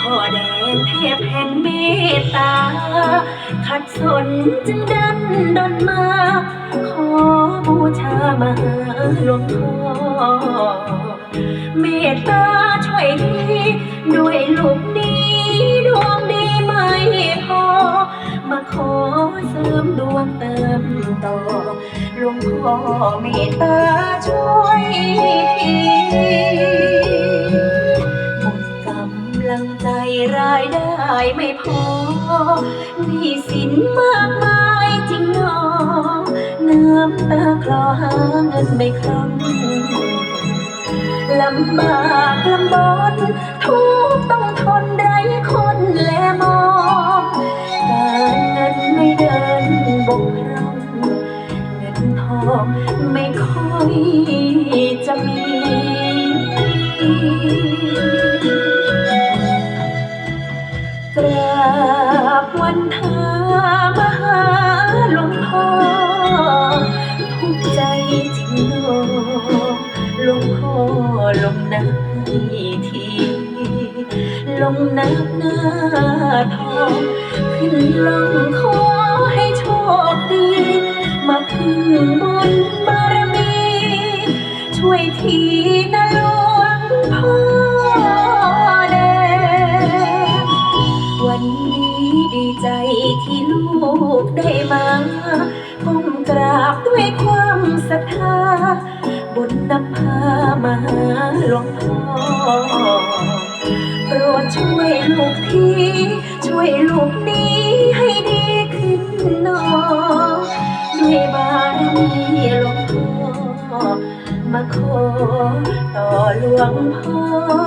พ่อแดงเทพแห่งเมตตา ขัดสนจึงดันดนมา ขอบูชามาหาหลวงพ่อ เมตตาช่วยทีด้วยลูกดีดวงดีไม่พอ มาขอเสริมดวงเติมต่อหลวงพ่อเมตตา ลังใจรายได้ไม่พอหนี้สินมากมายจริงหนอน้ำตาคลอหาเงินไม่ครั้งลำบากลำบนทุกต้องทนไร้คนแลมองการเงินไม่เดินบกพร่องเงินทองไม่ค่อยจะมีามหาหลวงพ่อทุกใจจริงหนอหลวงพ่อลงนับให้ทีลงนับหน้าทองขึ้นลงขอให้โชคดี มาพึ่งบุญบารมี ช่วยทีนะหลว ที่ลูกได้มาก้มกราบด้วยความศรัทธาบุญนำพามาหาหลวงพ่อโปรดช่วยลูกทีช่วยลูกนี้ให้ดีขึ้นนอด้วยบารมีหลวงพ่อมาขอต่อหลวงพ่อ